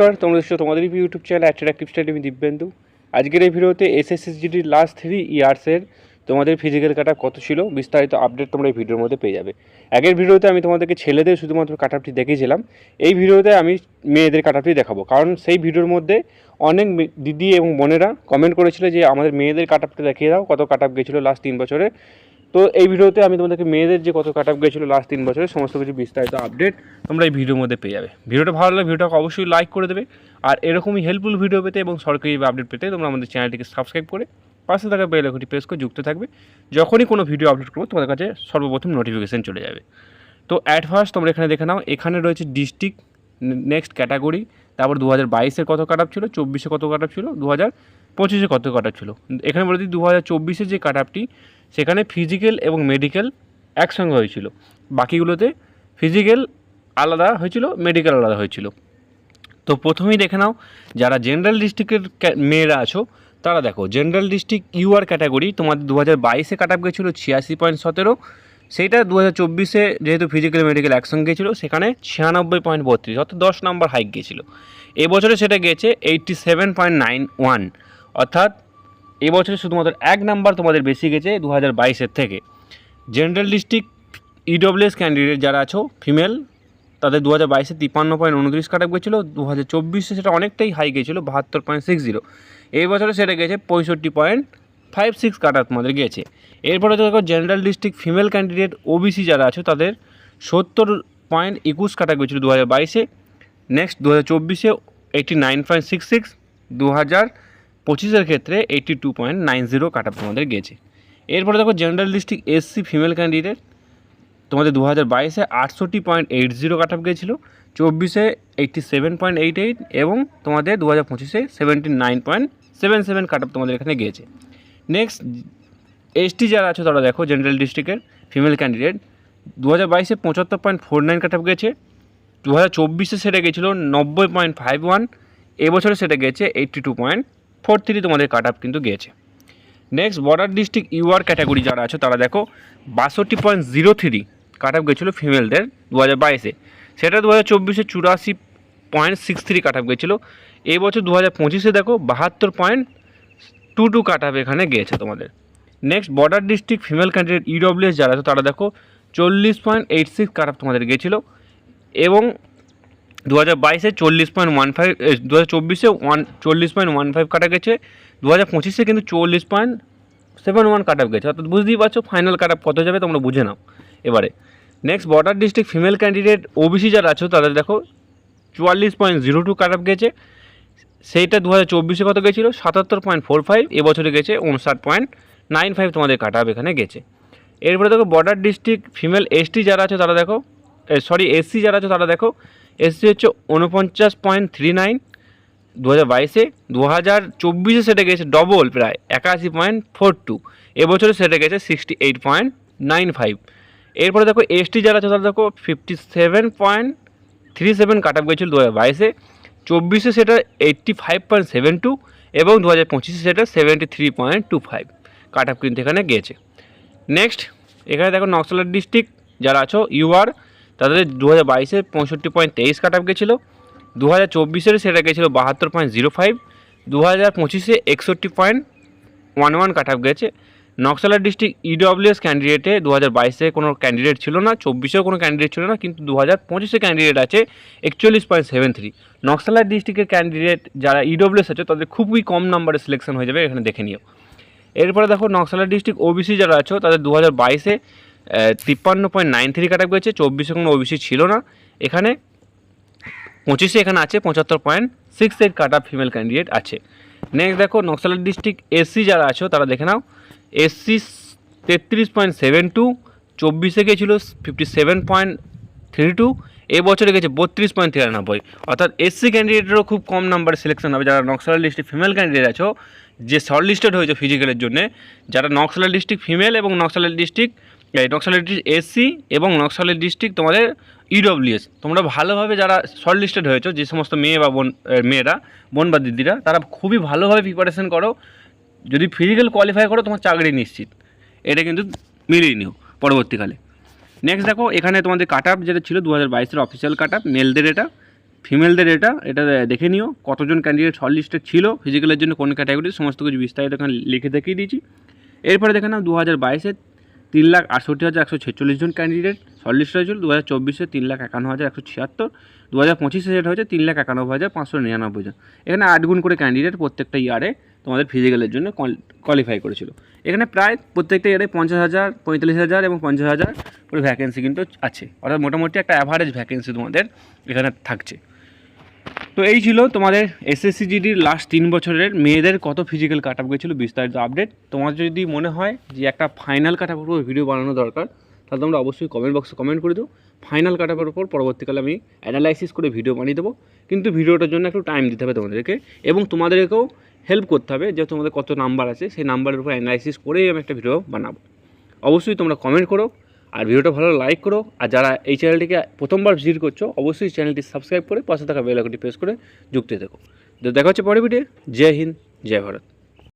নমস্কার, তোমরা দেখছ তোমাদের ইউটিউব চ্যানেল অ্যাট্রাক্টিভ স্টাডি আমি দিব্যেন্দু আজকের এই ভিডিওতে এসএসএসজিডির লাস্ট থ্রি ইয়ার্সের তোমাদের ফিজিক্যাল কাট কত ছিল, বিস্তারিত আপডেট তোমরা এই ভিডিওর মধ্যে পেয়ে যাবে। আগের ভিডিওতে আমি তোমাদেরকে ছেলেদের শুধুমাত্র কাট আপটি দেখিয়েছিলাম এই ভিডিওতে আমি মেয়েদের কাট আপটি দেখাবো। কারণ সেই ভিডিওর মধ্যে অনেক দিদি এবং বোনেরা কমেন্ট করেছিল যে আমাদের মেয়েদের কাট আপটা দেখিয়ে দাও, কত কাট আপ গেছিল লাস্ট তিন বছরে। তো এই ভিডিওতে আমি তোমাদেরকে মেয়েদের যে কত কাট আপ লাস্ট তিন বছরে, সমস্ত কিছু বিস্তারিত আপডেট তোমরা এই ভিডিওর মধ্যে পেয়ে যাবে। ভিডিওটা ভালো লাগলে ভিডিওটাকে অবশ্যই লাইক করে দেবে। আর এরকমই হেল্পফুল ভিডিও পেতে এবং সরকারি আপডেট পেতে তোমরা আমাদের চ্যানেলটিকে সাবস্ক্রাইব করে পাশে থাকা বেল আইকনটি প্রেস করে যুক্ত থাকবে। যখনই কোনো ভিডিও আপলোড করব, তোমাদের কাছে সর্বপ্রথম নোটিফিকেশান চলে যাবে। তো অ্যাট ফার্স্ট তোমরা এখানে দেখে নাও, এখানে রয়েছে ডিস্ট্রিক্ট নেক্সট ক্যাটাগরি তারপর দু হাজার বাইশের কত কাট ছিল, চব্বিশে কত কাট ছিল, দু হাজার পঁচিশে কত কাট ছিল? এখানে বলে দিই দু হাজার চব্বিশে যে কাট সেখানে ফিজিক্যাল এবং মেডিকেল একসঙ্গে হয়েছিল। বাকিগুলোতে ফিজিক্যাল আলাদা হয়েছিল মেডিকেল আলাদা হয়েছিল। তো প্রথমেই দেখে নাও, যারা জেনারেল ডিস্ট্রিক্টের মেয়েরা আছো, তারা দেখো জেনারেল ডিস্ট্রিক্ট ইউআর ক্যাটাগরি তোমাদের দু হাজার বাইশে কাট আপ গেছিল ছিয়াশি পয়েন্ট সতেরো, সেইটা দু হাজার চব্বিশে যেহেতু ফিজিক্যাল মেডিকেল একসঙ্গে গেছিল, সেখানে ছিয়ানব্বই পয়েন্ট বত্রিশ, অর্থাৎ দশ নম্বর হাইক গিয়েছিল এবছরে সেটা গেছে eighty seven point nine one অর্থাৎ এবছরে শুধুমাত্র এক নাম্বার তোমাদের বেশি গেছে দু হাজার বাইশের থেকে। জেনারেল ডিস্ট্রিক্ট ইডব্লিউএস ক্যান্ডিডেট যারা আছো ফিমেল তাদের দু হাজার বাইশে তিপ্পান্ন পয়েন্ট উনত্রিশ কাট গেছিল দু হাজার চব্বিশে সেটা অনেকটাই হাই গেছিল, বাহাত্তর পয়েন্ট সিক্স জিরো এই বছরে সেটা গেছে পঁয়ষট্টি পয়েন্ট ফাইভ সিক্স কাট তোমাদের গেছে। এরপরে দেখো general district female candidate OBC যারা আছো, তাদের সত্তর পয়েন্ট একুশ কাটা গেছিল দু হাজার বাইশে। নেক্সট দু হাজার চব্বিশে eighty nine point six six দু হাজার পঁচিশের ক্ষেত্রে eighty two point nine zero cut তোমাদের গেছে। এরপরে দেখো general district SC female candidate তোমাদের দু হাজার বাইশে আটষট্টি point eight zero cut up গিয়েছিল চব্বিশে eighty seven point eight eight এবং তোমাদের দু হাজার পঁচিশে seventy nine point seven seven cut up তোমাদের এখানে গিয়েছে নেক্সট এসটি যারা আছে তারা দেখো জেনারেল ডিস্ট্রিক্টের ফিমেল ক্যান্ডিডেট দু হাজার বাইশে পঁচাত্তর পয়েন্ট ফোর নাইন কাট গেছে দু হাজার চব্বিশে সেটা গেছিল নব্বই পয়েন্ট ফাইভ ওয়ান এবছরে সেটা গেছে eighty two point four three তোমাদের কাট আপ কিন্তু গিয়েছে। Next border district UR category যারা আছে, তারা দেখো বাষট্টি point zero three cut up গেছিল ফিমেলদের দু হাজার বাইশে। সেটা দু হাজার চব্বিশে চুরাশি point six three cut up গেছিল এই বছর দু হাজার পঁচিশে দেখো বাহাত্তর point two two cut up এখানে গিয়েছে তোমাদের। Next border district female candidate EWS যারা আছে, তারা দেখো চল্লিশ point eight six cut up তোমাদের গেছিল এবং দু হাজার বাইশে চল্লিশ পয়েন্ট ওয়ান ফাইভ দু হাজার চব্বিশে ওয়ান চল্লিশ পয়েন্ট ওয়ান ফাইভ কাটা গেছে। দু হাজার পঁচিশে কিন্তু চল্লিশ point seven one cut up গেছে। অর্থাৎ বুঝতেই পারছ ফাইনাল কাট আপ কত যাবে তোমরা বুঝে নাও এবারে। Next border district female candidate OBC যারা আছো, তাদের দেখো, চুয়াল্লিশ point zero two cut up গেছে। সেইটা দু হাজার চব্বিশে কত গেছিল? সাতাত্তর পয়েন্ট ফোর ফাইভ এবছরে গেছে উনষাট পয়েন্ট নাইন ফাইভ তোমাদের কাট আপ এখানে গেছে। এরপরে দেখো বর্ডার ডিস্ট্রিক্ট ফিমেল এসটি যারা আছে, তারা দেখো সরি এসসি যারা আছে, তারা দেখো এসসি হচ্ছে উনপঞ্চাশ পয়েন্ট থ্রি নাইন দু হাজার বাইশে দু হাজার চব্বিশে সেটা গেছে ডবল প্রায় একাশি পয়েন্ট ফোর টু এবছরে সেটা গেছে sixty eight point nine five এরপরে দেখো এসটি যারা আছে, তারা দেখো fifty seven point three seven cut up গেছিল দু হাজার বাইশে, চব্বিশে সেটা eighty five point seven two এবং দু হাজার পঁচিশে সেটা seventy three point two five cut up কিন্তু এখানে গিয়েছে নেক্সট এখানে দেখো নকশালের ডিস্ট্রিক্ট যারা আছো ইউআর তাদের দু হাজার বাইশে পঁয়ষট্টি পয়েন্ট তেইশ কাট আপ গেছিল দু হাজার চব্বিশের সেটা গেছিল বাহাত্তর পয়েন্ট জিরো ফাইভ দু হাজার পঁচিশে একষট্টি point one one cut up গেছে। নকশালা ডিস্ট্রিক্ট ইডব্লিউএস ক্যান্ডিডেটে দু হাজার বাইশে কোনো ক্যান্ডিডেট ছিল না, চব্বিশেও কোনো ক্যান্ডিডেট ছিল না, কিন্তু দু হাজার পঁচিশে ক্যান্ডিডেট আছে একচল্লিশ পয়েন্ট সেভেন থ্রি। নকশালা ডিস্ট্রিক্টের ক্যান্ডিডেট যারা ইডব্লিউএস আছে, তাদের খুবই কম নাম্বারে সিলেকশন হয়ে যাবে, এখানে দেখে নিও। এরপরে দেখো, নকশালা ডিস্ট্রিক্ট ওবিসি যারা আছো, তাদের দু হাজার বাইশে তিপ্পান্ন পয়েন্ট নাইন থ্রি কাট গেছে চব্বিশে কোনো ওবিসি ছিল না। এখানে পঁচিশে এখানে আছে, পঁচাত্তর point six eight cut female candidate আছে। নেক্সট দেখো নকশালা ডিস্ট্রিক্ট এসসি যারা আছো, তারা দেখে নাও। এসসি তেত্রিশ পয়েন্ট সেভেন টু চব্বিশে গেছিল fifty seven point three two এবছরে গেছে বত্রিশ পয়েন্ট তিরানব্বই। অর্থাৎ এসসি ক্যান্ডিডেটেরও খুব কম নাম্বারে সিলেকশন হবে। যারা নকশালা ডিস্ট্রিক্ট ফিমেল ক্যান্ডিডেট আছো, যে শর্ট লিস্টেড হয়েছে ফিজিক্যালের জন্য, যারা নকশালা ডিস্ট্রিক্ট ফিমেল এবং নকশালা ডিস্ট্রিক্ট নকশালা ডিস্ট্রিক্ট এসসি এবং নকশালা ডিস্ট্রিক্ট তোমাদের ইডব্লিউএস তোমরা ভালোভাবে যারা শর্ট লিস্টেড হয়েছো, যে সমস্ত মেয়ে বা বোন মেয়েরা, বোন বা দিদিরা, তারা খুবই ভালোভাবে প্রিপারেশন করো। যদি ফিজিক্যাল কোয়ালিফাই করো, তোমার চাকরি নিশ্চিত। এটা কিন্তু মিলিয়ে নিও পরবর্তীকালে। নেক্সট দেখো, এখানে তোমাদের কাট আপ যেটা ছিল দু হাজার বাইশের অফিসিয়াল কাট আপ মেলদের এটা ফিমেলদের এটা এটা দেখে নিও কতজন ক্যান্ডিডেট শর্ট ছিল ফিজিক্যালের জন্য কোন ক্যাটাগরি সমস্ত কিছু বিস্তারিত এখানে লিখে দেখিয়ে দিয়েছি। এরপরে দেখে নাও দু হাজার বাইশে তিন লাখ আটষট্টি হাজার একশো ছেচল্লিশ জন ক্যান্ডিডেট লিস্ট হয়েছিল দু হাজার চব্বিশে তিন লাখ একান্ন হাজার একশো ছিয়াত্তর দু হাজার পঁচিশে যেটা হয়েছে তিন লাখ একানব্বই হাজার পাঁচশো নিরানব্বই জন। এখানে আট গুণ করে ক্যান্ডিডেট প্রত্যেকটা ইয়ারে তোমাদের ফিজিক্যালের জন্য কোয়ালিফাই করেছিল। এখানে প্রায় প্রত্যেকটা ইয়ারে পঞ্চাশ হাজার, পঁয়তাল্লিশ হাজার এবং পঞ্চাশ হাজার করে ভ্যাকেন্সি কিন্তু আছে। অর্থাৎ মোটামুটি একটা অ্যাভারেজ ভ্যাকেন্সি তোমাদের এখানে থাকছে। তো এই ছিল তোমাদের এসএসসিজিডির লাস্ট তিন বছরের মেয়েদের কত ফিজিক্যাল কাট আপ গেছিল বিস্তারিত আপডেট তোমার যদি মনে হয় যে একটা ফাইনাল কাট আপের উপর ভিডিও বানানো দরকার, তাহলে তোমরা অবশ্যই কমেন্ট বক্সে কমেন্ট করে দিও। ফাইনাল কাট আপের উপর পরবর্তীকালে আমি অ্যানালাইসিস করে ভিডিও বানিয়ে দেবো। কিন্তু ভিডিওটার জন্য একটু টাইম দিতে হবে তোমাদেরকে এবং তোমাদেরকেও হেল্প করতে হবে যে তোমাদের কত নাম্বার আছে, সেই নাম্বারের উপর অ্যানালাইসিস করেই আমি একটা ভিডিও বানাবো। অবশ্যই তোমরা কমেন্ট করো আর ভিডিওটা ভালো লাইক করো। আর যারা এই চ্যানেলটিকে প্রথমবার ভিজিট করছ, অবশ্যই চ্যানেলটি সাবস্ক্রাইব করে পাশে থাকা বেলাকটি প্রেস করে যুক্ত থেকো। তো দেখা হচ্ছে পরে ভিডিও জয় হিন্দ, জয় ভারত।